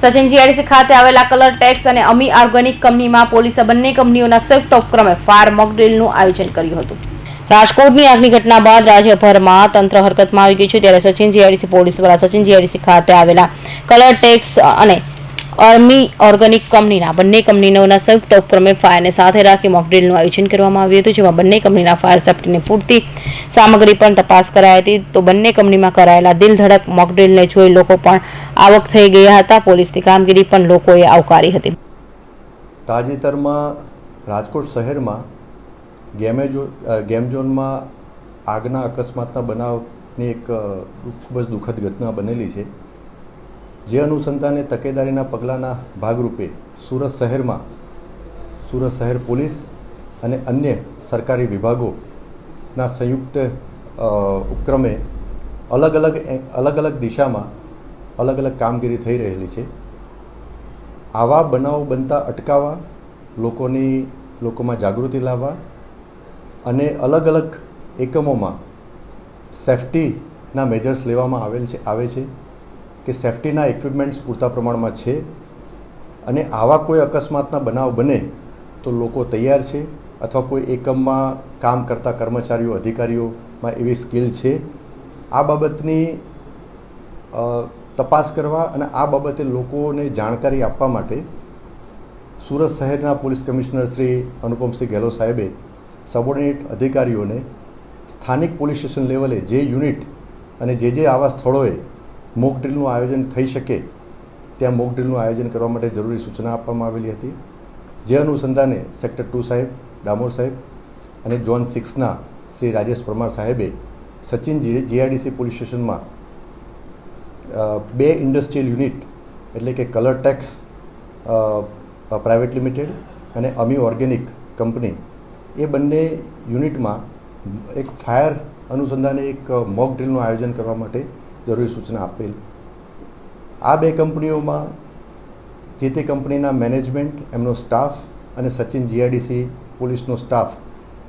Sachin GIDC ખાતે આવેલા colour tax અને અમી ઓર્ગેનિક કંપનીમાં પોલીસે બંને કંપનીઓના સંયુક્ત ઉપક્રમે ફાયર મોકડ્રીલનું આયોજન કર્યું હતું. રાજકોટની આગની ઘટના બાદ રાજ્યભરમાં તંત્ર હરકતમાં આવી ગયું છે ત્યારે સચિન જીઆઈડીસી પોલીસ દ્વારા સચિન જીઆઈડીસી ખાતે આવેલા કલર ટેક્સ અને અર્મી ઓર્ગેનિક કંપનીના બંને કંપનીઓના સંયુક્ત ઉપક્રમે ફાયરને સાથે રાખી મોકડ્રીલનું આયોજન કરવામાં આવ્યું હતું, જેમાં બંને કંપનીના ફાયર સેફ્ટીની પૂરતી સામગ્રી પણ તપાસ કરાઈ હતી. તો બંને કંપનીમાં કરાયેલા દિલ ધડક મોકડ્રીલને જોઈ લોકો પણ આવક થઈ ગયા હતા. પોલીસની કામગીરી પણ લોકોએ આવકારી હતી. તાજેતરમાં રાજકોટ શહેરમાં ગેમેજો ગેમ ઝોનમાં આગના અકસ્માતના બનાવની એક ખૂબ જ દુઃખદ ઘટના બનેલી છે. જે અનુસંધાને તકેદારીના પગલાંના ભાગરૂપે સુરત શહેરમાં સુરત શહેર પોલીસ અને અન્ય સરકારી વિભાગોના સંયુક્ત ઉપક્રમે અલગ અલગ અલગ અલગ દિશામાં અલગ અલગ કામગીરી થઈ રહેલી છે. આવા બનાવો બનતા અટકાવવા, લોકોની, લોકોમાં જાગૃતિ લાવવા અને અલગ અલગ એકમોમાં સેફટીના મેજર્સ લેવામાં આવેલ છે, આવે છે કે સેફટીના ઇક્વિપમેન્ટ્સ પૂરતા પ્રમાણમાં છે અને આવા કોઈ અકસ્માતના બનાવ બને તો લોકો તૈયાર છે. અથવા કોઈ એકમમાં કામ કરતા કર્મચારીઓ, અધિકારીઓમાં એવી સ્કિલ છે. આ બાબતની તપાસ કરવા અને આ બાબતે લોકોને જાણકારી આપવા માટે સુરત શહેરના પોલીસ કમિશનર શ્રી અનુપમસિંહ ગેહલોત સાહેબે સબોર્ડિનેટ અધિકારીઓને સ્થાનિક પોલીસ સ્ટેશન લેવલે જે યુનિટ અને જે જે આવા સ્થળોએ મોક ડ્રીલનું આયોજન થઈ શકે ત્યાં મોક ડ્રીલનું આયોજન કરવા માટે જરૂરી સૂચના આપવામાં આવેલી હતી. જે અનુસંધાને સેક્ટર ટુ સાહેબ ડામોર સાહેબ અને ઝોન સિક્સના શ્રી રાજેશ પરમાર સાહેબે સચિન જીઆઈડીસી પોલીસ સ્ટેશનમાં બે ઇન્ડસ્ટ્રીયલ યુનિટ એટલે કે કલર ટેક્સ પ્રાઇવેટ લિમિટેડ અને અમી ઓર્ગેનિક કંપની, એ બંને યુનિટમાં એક ફાયર અનુસંધાને એક મોક ડ્રીલનું આયોજન કરવા માટે જરૂરી સૂચના આપેલ. આ બે કંપનીઓમાં જે તે કંપનીના મેનેજમેન્ટ, એમનો સ્ટાફ અને સચિન જીઆઈડીસી પોલીસનો સ્ટાફ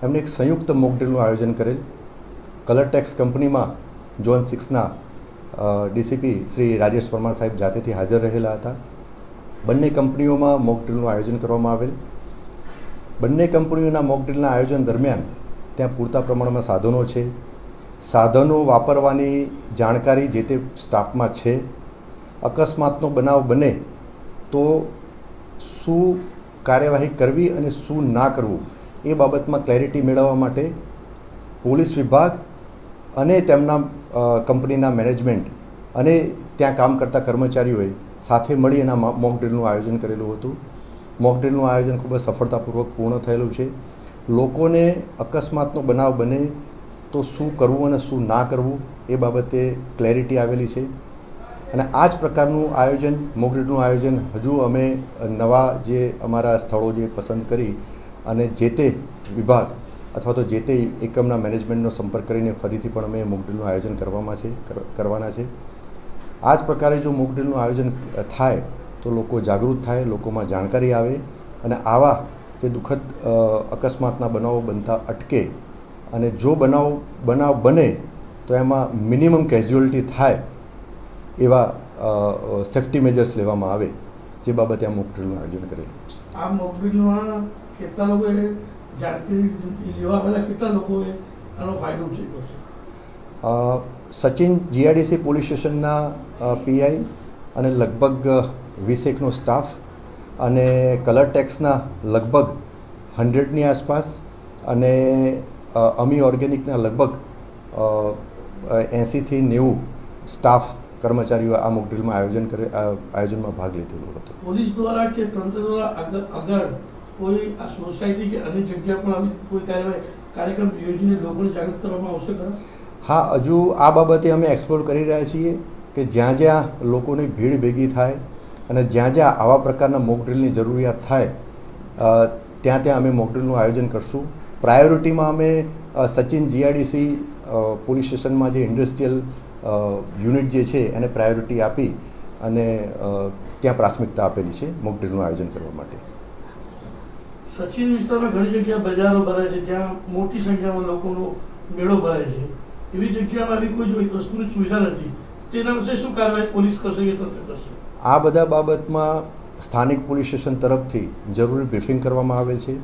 એમને એક સંયુક્ત મોક ડ્રીલનું આયોજન કરેલ. કલર ટેક્સ કંપનીમાં ઝોન સિક્સના ડીસીપી શ્રી રાજેશ પરમાર સાહેબ જાતેથી હાજર રહેલા હતા. બંને કંપનીઓમાં મોક ડ્રીલનું આયોજન કરવામાં આવેલ. બંને કંપનીઓના મોક ડ્રીલના આયોજન દરમિયાન ત્યાં પૂરતા પ્રમાણમાં સાધનો છે. સાધનો વાપરવાની જાણકારી જે તે સ્ટાફમાં છે. અકસ્માતનો બનાવ બને તો શું કાર્યવાહી કરવી અને શું ના કરવું, એ બાબતમાં ક્લેરિટી મેળવવા માટે પોલીસ વિભાગ અને તેમના કંપનીના મેનેજમેન્ટ અને ત્યાં કામ કરતા કર્મચારીઓએ સાથે મળી એના મોક ડ્રીલનું આયોજન કરેલું હતું. મોક ડ્રીલનું આયોજન ખૂબ જ સફળતાપૂર્વક પૂર્ણ થયેલું છે. લોકોને અકસ્માતનો બનાવ બને તો શું કરવું અને શું ના કરવું, એ બાબતે ક્લેરિટી આવેલી છે. અને આ જ પ્રકારનું આયોજન, મોક ડ્રીલનું આયોજન હજુ અમે નવા જે અમારા સ્થળો જે પસંદ કરી અને જે તે વિભાગ અથવા તો જે તે એકમના મેનેજમેન્ટનો સંપર્ક કરીને ફરીથી પણ અમે મોક ડ્રીલનું આયોજન કરવામાં છે, કર- કરવાના છે. આ જ પ્રકારે જો મોક ડ્રીલનું આયોજન થાય તો લોકો જાગૃત થાય, લોકોમાં જાણકારી આવે અને આવા જે દુઃખદ અકસ્માતના બનાવો બનતા અટકે અને જો બનાવ બનાવ બને તો એમાં મિનિમમ કેઝ્યુઅલિટી થાય એવા સેફ્ટી મેજર્સ લેવામાં આવે જે બાબતે આ મોક ડ્રીલનું આયોજન કરેલું આ મોકડ્રીલમાં કેટલા લોકોએ જાણકારી લેવા પહેલાં કેટલા લોકોએ આનો ફાયદો ઉઠાવ્યો છે? સચિન જીઆઈડીસી પોલીસ સ્ટેશનના પીઆઈ અને લગભગ વીસેકનો સ્ટાફ અને કલર ટેક્સના લગભગ હંડ્રેડની આસપાસ અને અમી ઓર્ગેનિકના લગભગ એંસીથી નેવું સ્ટાફ કર્મચારીઓ આ મોક ડ્રીલમાં આયોજન કરે આયોજનમાં ભાગ લીધેલો હતો. પોલીસ દ્વારા કે તંત્ર દ્વારા આગળ કોઈ આ સોસાયટી કે અન્ય જગ્યા પર આવી કોઈ કાર્યવાહી કાર્યક્રમ યોજીને લોકોને જાગૃત કરવામાં આવશે ખરા? હા હજુ આ બાબતે અમે એક્સપ્લોર કરી રહ્યા છીએ કે જ્યાં જ્યાં લોકોની ભીડ ભેગી થાય અને જ્યાં જ્યાં આવા પ્રકારના મોક ડ્રીલની જરૂરિયાત થાય ત્યાં ત્યાં અમે મોક ડ્રીલનું આયોજન કરશું. પ્રાયોરિટીમાં અમે સચિન જીઆઈડીસી પોલીસ સ્ટેશનમાં જે ઇન્ડસ્ટ્રીયલ યુનિટ જે છે એને પ્રાયોરિટી આપી અને ત્યાં પ્રાથમિકતા આપેલી છે મોક ડ્રિલનું આયોજન કરવા માટે. સચિન વિસ્તારમાં ઘણી જગ્યા બજારો ભરાય છે ત્યાં મોટી સંખ્યામાં લોકોનો મેળો ભરાય છે. એવી જગ્યામાં આવી કોઈ વસ્તુની સુવિધા નથી. તેના વિશે શું કાર્યવાહી પોલીસ કરશે કે તંત્ર કરશે? આ બધા બાબતમાં સ્થાનિક પોલીસ સ્ટેશન તરફથી જરૂરી બ્રીફિંગ કરવામાં આવે છે.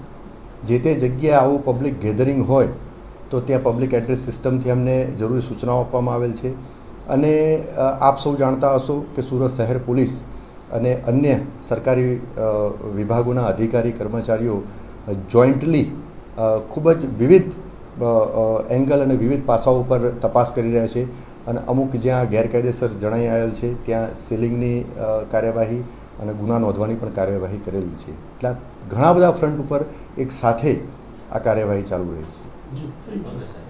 જે તે જગ્યાએ આવું પબ્લિક ગેધરિંગ હોય તો ત્યાં પબ્લિક એડ્રેસ સિસ્ટમથી અમને જરૂરી સૂચનાઓ આપવામાં આવેલ છે. અને આપ સૌ જાણતા હશો કે સુરત શહેર પોલીસ અને અન્ય સરકારી વિભાગોના અધિકારી, કર્મચારીઓ જોઈન્ટલી ખૂબ જ વિવિધ એંગલ અને વિવિધ પાસાઓ પર તપાસ કરી રહ્યા છે અને અમુક જ્યાં ગેરકાયદેસર જણાઈ આવેલ છે, ત્યાં સીલિંગની કાર્યવાહી અને ગુના નોંધવાની પણ કાર્યવાહી કરેલી છે. એટલે ઘણા બધા ફ્રન્ટ ઉપર એક સાથે આ કાર્યવાહી ચાલુ રહી છે. 10分後でした。